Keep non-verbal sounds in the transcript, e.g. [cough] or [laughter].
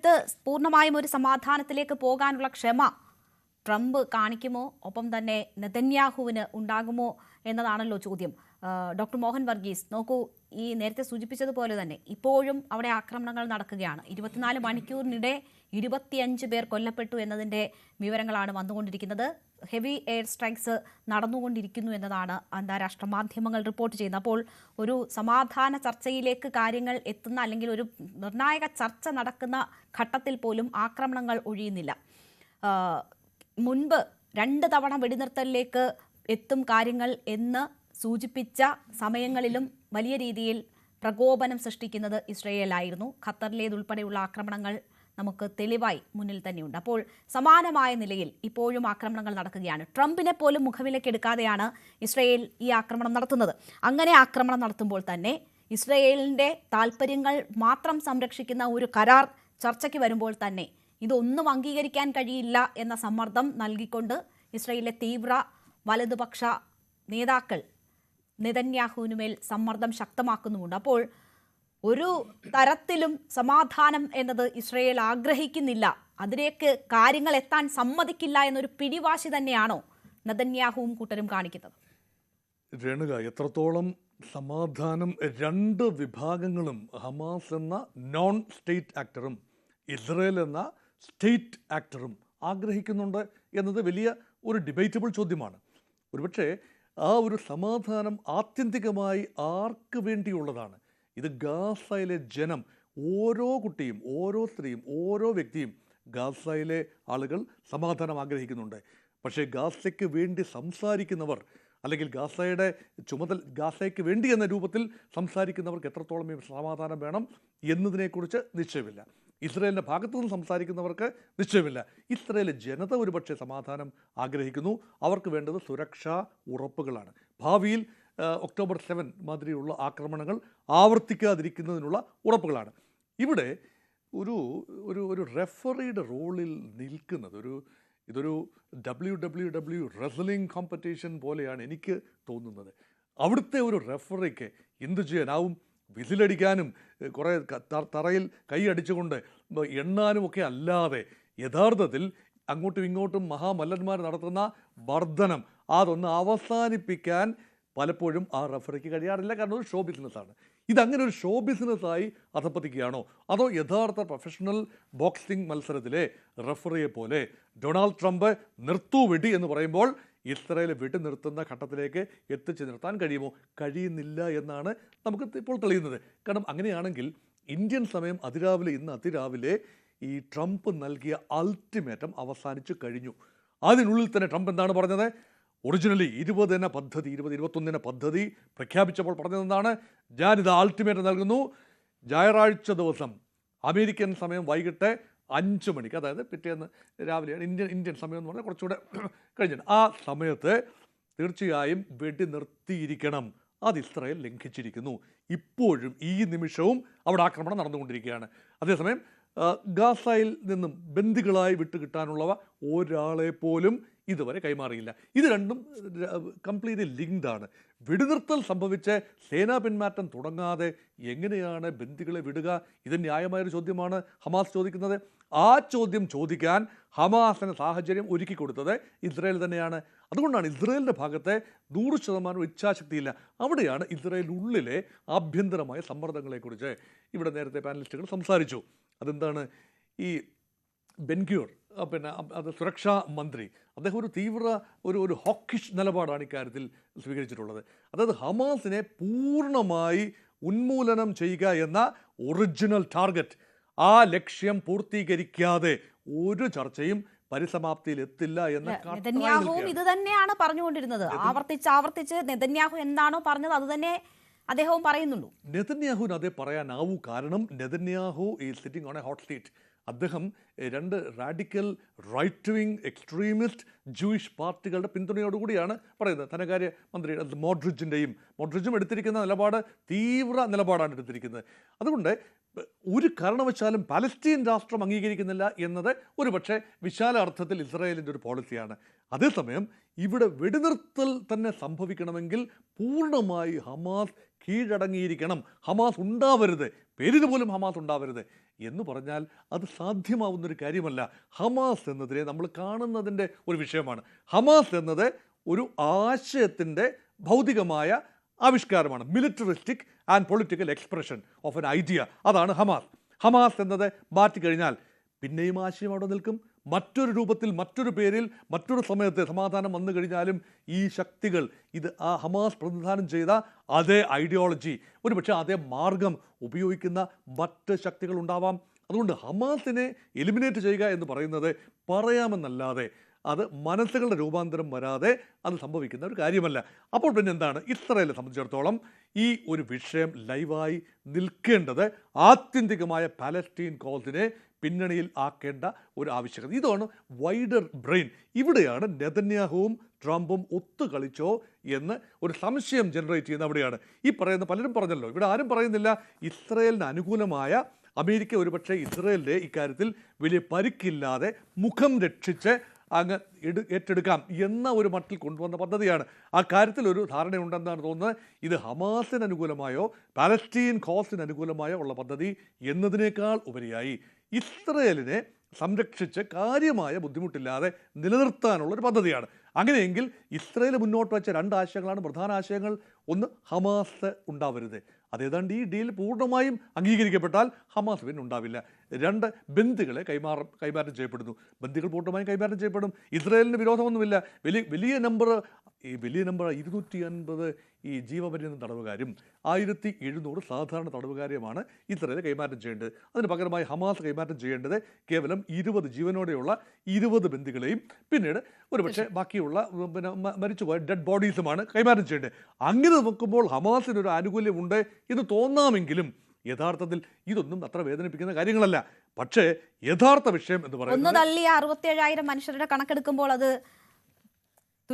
ഇത് പൂർണമായും ഒരു സമാധാനത്തിലേക്ക് പോകാനുള്ള ക്ഷമ ട്രംപ് കാണിക്കുമോ? ഒപ്പം തന്നെ നെതന്യാഹുവിന് ഉണ്ടാകുമോ? എന്നതാണല്ലോ ചോദ്യം. ഡോക്ടർ മോഹൻ വർഗീസ് നോക്കൂ ഈ നേരത്തെ സൂചിപ്പിച്ചതുപോലെ തന്നെ ഇപ്പോഴും അവിടെ ആക്രമണങ്ങൾ നടക്കുകയാണ്. ഇരുപത്തിനാല് മണിക്കൂറിനിടെ ഇരുപത്തിയഞ്ച് പേർ കൊല്ലപ്പെട്ടു എന്നതിന്റെ വിവരങ്ങളാണ് വന്നുകൊണ്ടിരിക്കുന്നത്. ഹെവി എയർ സ്ട്രൈക്സ് നടന്നുകൊണ്ടിരിക്കുന്നു എന്നതാണ് അന്താരാഷ്ട്ര മാധ്യമങ്ങൾ റിപ്പോർട്ട് ചെയ്യുന്നത്. അപ്പോൾ ഒരു സമാധാന ചർച്ചയിലേക്ക് കാര്യങ്ങൾ എത്തുന്ന അല്ലെങ്കിൽ ഒരു നിർണായക ചർച്ച നടക്കുന്ന ഘട്ടത്തിൽ പോലും ആക്രമണങ്ങൾ ഒഴിയുന്നില്ല. മുൻപ് രണ്ട് തവണ വെടിനിർത്തലിലേക്ക് എത്തും കാര്യങ്ങൾ എന്ന് സൂചിപ്പിച്ച സമയങ്ങളിലും വലിയ രീതിയിൽ പ്രകോപനം സൃഷ്ടിക്കുന്നത് ഇസ്രയേലായിരുന്നു. ഖത്തറിലേതുൾപ്പെടെയുള്ള ആക്രമണങ്ങൾ നമുക്ക് തെളിവായി മുന്നിൽ തന്നെയുണ്ട്. അപ്പോൾ സമാനമായ നിലയിൽ ഇപ്പോഴും ആക്രമണങ്ങൾ നടക്കുകയാണ്. ട്രംപിനെ പോലും മുഖവിലക്കെടുക്കാതെയാണ് ഇസ്രയേൽ ഈ ആക്രമണം നടത്തുന്നത്. അങ്ങനെ ആക്രമണം നടത്തുമ്പോൾ തന്നെ ഇസ്രയേലിന്റെ താല്പര്യങ്ങൾ മാത്രം സംരക്ഷിക്കുന്ന ഒരു കരാർ ചർച്ചയ്ക്ക് വരുമ്പോൾ തന്നെ ഇതൊന്നും അംഗീകരിക്കാൻ കഴിയില്ല എന്ന സമ്മർദ്ദം നൽകിക്കൊണ്ട് ഇസ്രയേലിലെ തീവ്ര വലതുപക്ഷ നേതാക്കൾ നെതന്യാഹുവിനുമേൽ സമ്മർദ്ദം ശക്തമാക്കുന്നുമുണ്ട്. അപ്പോൾ ഒരു തരത്തിലും സമാധാനം എന്നത് ഇസ്രയേൽ ആഗ്രഹിക്കുന്നില്ല. അതിലേക്ക് കാര്യങ്ങൾ എത്താൻ സമ്മതിക്കില്ല എന്നൊരു പിടിവാശി തന്നെയാണോ നെതന്യാഹുവും കൂട്ടരും കാണിക്കുന്നത്? രേണുക എത്രത്തോളം സമാധാനം രണ്ട് വിഭാഗങ്ങളും ഹമാസ് എന്ന നോൺ സ്റ്റേറ്റ് ആക്ടറും ഇസ്രയേൽ എന്ന സ്റ്റേറ്റ് ആക്ടറും ആഗ്രഹിക്കുന്നുണ്ട് എന്നത് വലിയ ഒരു ഡിബേറ്റബിൾ ചോദ്യമാണ്. ഒരുപക്ഷെ ആ ഒരു സമാധാനം ആത്യന്തികമായി ആർക്ക് വേണ്ടിയുള്ളതാണ്? ഇത് ഗാസയിലെ ജനം ഓരോ കുട്ടിയും ഓരോ സ്ത്രീയും ഓരോ വ്യക്തിയും ഗാസയിലെ ആളുകൾ സമാധാനം ആഗ്രഹിക്കുന്നുണ്ട്. പക്ഷേ ഗാസയ്ക്ക് വേണ്ടി സംസാരിക്കുന്നവർ അല്ലെങ്കിൽ ഗാസയുടെ ചുമതല ഗാസയ്ക്ക് വേണ്ടി എന്ന രൂപത്തിൽ സംസാരിക്കുന്നവർക്ക് എത്രത്തോളം ഈ സമാധാനം വേണം എന്നതിനെക്കുറിച്ച് നിശ്ചയമില്ല. ഇസ്രയേലിന്റെ ഭാഗത്തു നിന്ന് സംസാരിക്കുന്നവർക്ക് നിശ്ചയമില്ല. ഇസ്രയേൽ ജനത ഒരുപക്ഷെ സമാധാനം ആഗ്രഹിക്കുന്നു. അവർക്ക് വേണ്ടത് സുരക്ഷാ ഉറപ്പുകളാണ്. ഭാവിയിൽ ഒക്ടോബർ സെവൻ മാതിരിയുള്ള ആക്രമണങ്ങൾ ആവർത്തിക്കാതിരിക്കുന്നതിനുള്ള ഉറപ്പുകളാണ്. ഇവിടെ ഒരു ഒരു ഒരു റെഫറിയുടെ റോളിൽ നിൽക്കുന്നത് ഒരു ഇതൊരു W W W wrestling competition പോലെയാണ് എനിക്ക് തോന്നുന്നത്. അവിടുത്തെ ഒരു റെഫറിക്ക് എന്തു ചെയ്യാനാവും? വിസിലടിക്കാനും കുറേ തറയിൽ കൈ അടിച്ചുകൊണ്ട് എണ്ണാനും ഒക്കെ അല്ലാതെ യഥാർത്ഥത്തിൽ അങ്ങോട്ടും ഇങ്ങോട്ടും മഹാമല്ലന്മാർ നടത്തുന്ന വർധനം അതൊന്ന് അവസാനിപ്പിക്കാൻ പലപ്പോഴും ആ റഫറിക്ക് കഴിയാറില്ല. കാരണം ഒരു ഷോ ബിസിനസ്സാണ് ഇതങ്ങനെ ഒരു ഷോ ബിസിനസ്സായി അധപ്പതിക്കുകയാണോ? അതോ യഥാർത്ഥ പ്രൊഫഷണൽ ബോക്സിംഗ് മത്സരത്തിലെ റഫറിയെ പോലെ ഡൊണാൾഡ് ട്രംപ് നിർത്തൂ വെടി എന്ന് പറയുമ്പോൾ ഇസ്രയേൽ വിട്ടു നിർത്തുന്ന ഘട്ടത്തിലേക്ക് എത്തിച്ചു നിർത്താൻ കഴിയുമോ? കഴിയുന്നില്ല എന്നാണ് നമുക്ക് ഇപ്പോൾ തെളിയുന്നത്. കാരണം അങ്ങനെയാണെങ്കിൽ ഇന്ത്യൻ സമയം അതിരാവിലെ ഇന്ന് അതിരാവിലെ ഈ ട്രംപ് നൽകിയ അൾട്ടിമേറ്റം അവസാനിച്ചു കഴിഞ്ഞു. അതിനുള്ളിൽ തന്നെ ട്രംപ് എന്താണ് പറഞ്ഞത്? ഒറിജിനലി ഇരുപതിന പദ്ധതി ഇരുപത് ഇരുപത്തൊന്നിന പദ്ധതി പ്രഖ്യാപിച്ചപ്പോൾ പറഞ്ഞതെന്താണ് ഞാനിത് അൾട്ടിമേറ്റം നൽകുന്നു. ഞായറാഴ്ച ദിവസം അമേരിക്കൻ സമയം വൈകിട്ട് അഞ്ച് മണിക്ക് അതായത് പിറ്റേന്ന് രാവിലെയാണ് ഇന്ത്യൻ ഇന്ത്യൻ സമയം എന്ന് പറഞ്ഞാൽ കുറച്ചുകൂടെ [clears throat] കഴിഞ്ഞിട്ട് ആ സമയത്ത് തീർച്ചയായും വെടി നിർത്തിയിരിക്കണം. അത് ഇസ്രായേൽ ലംഘിച്ചിരിക്കുന്നു. ഇപ്പോഴും ഈ നിമിഷവും അവിടെ ആക്രമണം നടന്നുകൊണ്ടിരിക്കുകയാണ്. അതേസമയം ഗാസയിൽ നിന്നും ബന്ദികളായി വിട്ടുകിട്ടാനുള്ളവ ഒരാളെ പോലും ഇതുവരെ കൈമാറിയില്ല. ഇത് രണ്ടും കംപ്ലീറ്റ്ലി ലിങ്ക്ഡ് ആണ്. വെടിനിർത്തൽ സംഭവിച്ച് സേനാ പിന്മാറ്റം തുടങ്ങാതെ എങ്ങനെയാണ് ബന്ദികളെ വിടുക? ഇത് ന്യായമായൊരു ചോദ്യമാണ് ഹമാസ് ചോദിക്കുന്നത്. ആ ചോദ്യം ചോദിക്കാൻ ഹമാസിന് സാഹചര്യം ഒരുക്കി കൊടുത്തത് ഇസ്രായേൽ തന്നെയാണ്. അതുകൊണ്ടാണ് ഇസ്രായേലിന്റെ ഭാഗത്തെ നൂറ് ശതമാനം ഇച്ഛാശക്തിയില്ല. അവിടെയാണ് ഇസ്രായേലിനുള്ളിലെ ആഭ്യന്തരമായ സമ്മർദ്ദങ്ങളെക്കുറിച്ച് ഇവിടെ നേരത്തെ പാനലിസ്റ്റുകൾ സംസാരിച്ചു. അതെന്താണ്? ഈ ബെൻഗ്യൂർ ആ, പിന്നെ അത് സുരക്ഷാ മന്ത്രി. അദ്ദേഹം ഒരു തീവ്ര ഒരു ഒരു ഹോക്കിഷ് നിലപാടാണ് ഇക്കാര്യത്തിൽ സ്വീകരിച്ചിട്ടുള്ളത്. അതായത് ഹമാസിനെ പൂർണമായി ഉന്മൂലനം ചെയ്യുക എന്ന ഒറിജിനൽ ടാർഗറ്റ്. ആ ലക്ഷ്യം പൂർത്തീകരിക്കാതെ ഒരു ചർച്ചയും പരിസമാപ്തിയിൽ എത്തില്ല എന്ന നെതന്യാഹുവും ഇത് തന്നെയാണ് പറഞ്ഞുകൊണ്ടിരുന്നത്. ആവർത്തിച്ച് ആവർത്തിച്ച് നെതന്യാഹു എന്താണോ പറഞ്ഞത് അത് തന്നെ അദ്ദേഹവും പറയുന്നുള്ളൂ. നെതന്യാഹുവിന് അതേ പറയാനാവൂ. കാരണം നെതന്യാഹു ഈ sitting on a hot seat അദ്ദേഹം രണ്ട് radical right wing extremist Jewish പാർട്ടികളുടെ പിന്തുണയോടുകൂടിയാണ് പറയുന്നത്. ധനകാര്യ മന്ത്രി മോഡ്രിജിന്റെയും മോഡ്രിജും എടുത്തിരിക്കുന്ന നിലപാട് തീവ്ര നിലപാടാണ് എടുത്തിരിക്കുന്നത്. അതുകൊണ്ട് ഒരു കാരണവശാലും പാലസ്തീൻ രാഷ്ട്രം അംഗീകരിക്കുന്നില്ല എന്നത് ഒരുപക്ഷെ വിശാല അർത്ഥത്തിൽ ഇസ്രായേലിന്റെ ഒരു പോളിസിയാണ് അതേസമയം ഇവിടെ വെടിനിർത്തൽ തന്നെ സംഭവിക്കണമെങ്കിൽ പൂർണമായി ഹമാസ് കീഴടങ്ങിയിരിക്കണം. ഹമാസ് ഉണ്ടാവരുത്. പേരിന് പോലും ഹമാസ് ഉണ്ടാവരുത്. എന്ന് പറഞ്ഞാൽ അത് സാധ്യമാവുന്നൊരു കാര്യമല്ല. ഹമാസ് എന്നതിനെ നമ്മൾ കാണുന്നതിന്റെ ഒരു വിഷയമാണ്. ഹമാസ് എന്നത് ഒരു ആശയത്തിന്റെ ഭൗതികമായ ആവിഷ്കാരമാണ്. Militaristic and political expression of an idea അതാണ് ഹമാസ്. ഹമാസ് എന്നത് മാറ്റിക്കഴിഞ്ഞാൽ പിന്നെയും ആശയം അവിടെ നിൽക്കും. മറ്റൊരു രൂപത്തിൽ മറ്റൊരു പേരിൽ മറ്റൊരു സമയത്ത് സമാധാനം വന്നു കഴിഞ്ഞാലും ഈ ശക്തികൾ ഇത് ആ ഹമാസ് പ്രതിനിധാനം ചെയ്ത അതേ ഐഡിയോളജി ഒരുപക്ഷെ അതേ മാർഗം ഉപയോഗിക്കുന്ന മറ്റ് ശക്തികൾ ഉണ്ടാവാം. അതുകൊണ്ട് ഹമാസിനെ എലിമിനേറ്റ് ചെയ്യുക എന്ന് പറയുന്നത് പറയാമെന്നല്ലാതെ അത് മനസ്സുകളുടെ രൂപാന്തരം വരാതെ അത് സംഭവിക്കുന്ന ഒരു കാര്യമല്ല. അപ്പോൾ പിന്നെ എന്താണ്? ഇസ്രയേലിനെ സംബന്ധിച്ചിടത്തോളം ഈ ഒരു വിഷയം ലൈവായി നിൽക്കേണ്ടത് ആത്യന്തികമായ പാലസ്റ്റീൻ കോസിനെ പിന്നണിയിൽ ആക്കേണ്ട ഒരു ആവശ്യകത. ഇതാണ് വൈഡർ ബ്രെയിൻ ഇവിടെയാണ് നെതന്യാഹുവും ട്രംപും ഒത്തു കളിച്ചോ എന്ന് ഒരു സംശയം ജനറേറ്റ് ചെയ്യുന്ന അവിടെയാണ്. ഈ പറയുന്ന പലരും പറഞ്ഞല്ലോ ഇവിടെ ആരും പറയുന്നില്ല ഇസ്രയേലിന് അനുകൂലമായ അമേരിക്ക ഒരുപക്ഷെ ഇസ്രയേലിന്റെ ഇക്കാര്യത്തിൽ വലിയ പരിക്കില്ലാതെ മുഖം രക്ഷിച്ച് അങ്ങ് എടു ഏറ്റെടുക്കാം എന്ന ഒരു മട്ടിൽ കൊണ്ടുവന്ന പദ്ധതിയാണ്. ആ കാര്യത്തിൽ ഒരു ധാരണയുണ്ടെന്നാണ് തോന്നുന്നത്. ഇത് ഹമാസിന് അനുകൂലമായോ പാലസ്റ്റീൻ കോസിന് അനുകൂലമായോ ഉള്ള പദ്ധതി എന്നതിനേക്കാൾ ഉപരിയായി. ഇസ്രയേലിനെ സംരക്ഷിച്ച് കാര്യമായ ബുദ്ധിമുട്ടില്ലാതെ നിലനിർത്താനുള്ള ഒരു പദ്ധതിയാണ്. അങ്ങനെയെങ്കിൽ ഇസ്രയേൽ മുന്നോട്ട് വെച്ച രണ്ട് ആശയങ്ങളാണ് പ്രധാന ആശയങ്ങൾ. ഒന്ന് ഹമാസ് ഉണ്ടാവരുത്. അതേതാണ്ട് ഈ ഡീൽ പൂർണമായും അംഗീകരിക്കപ്പെട്ടാൽ ഹമാസ് പിന്നെ ഉണ്ടാവില്ല. രണ്ട് ബന്ദികളെ കൈമാറ കൈമാറ്റം ചെയ്യപ്പെടുന്നു. ബന്ദികൾ പൂർണമായും കൈമാറ്റം ചെയ്യപ്പെടും. ഇസ്രയേലിന് വിരോധമൊന്നുമില്ല. വലിയ വലിയ നമ്പർ ഈ വലിയ നമ്പർ ഇരുന്നൂറ്റി അൻപത് ഈ ജീവപര്യന്തം തടവുകാരും ആയിരത്തി എഴുന്നൂറ് സാധാരണ തടവുകാരെയുമാണ് ഇസ്രയേൽ കൈമാറ്റം ചെയ്യേണ്ടത്. അതിന് പകരമായി ഹമാസ് കൈമാറ്റം ചെയ്യേണ്ടത് കേവലം ഇരുപത് ജീവനോടെയുള്ള ഇരുപത് ബന്ധുക്കളെയും പിന്നീട് ഒരുപക്ഷെ ബാക്കിയുള്ള പിന്നെ മരിച്ചുപോയ ഡെഡ് ബോഡീസുമാണ് കൈമാറ്റം ചെയ്യേണ്ടത്. അങ്ങനെ നോക്കുമ്പോൾ ഹമാസിന് ഒരു ആനുകൂല്യമുണ്ട് എന്ന് തോന്നാമെങ്കിലും യഥാർത്ഥത്തിൽ ഇതൊന്നും അത്ര വേദനിപ്പിക്കുന്ന കാര്യങ്ങളല്ല. പക്ഷേ യഥാർത്ഥ വിഷയം എന്ന് പറയുന്നത് തള്ളിയ അറുപത്തിയേഴായിരം മനുഷ്യരുടെ കണക്കെടുക്കുമ്പോൾ അത്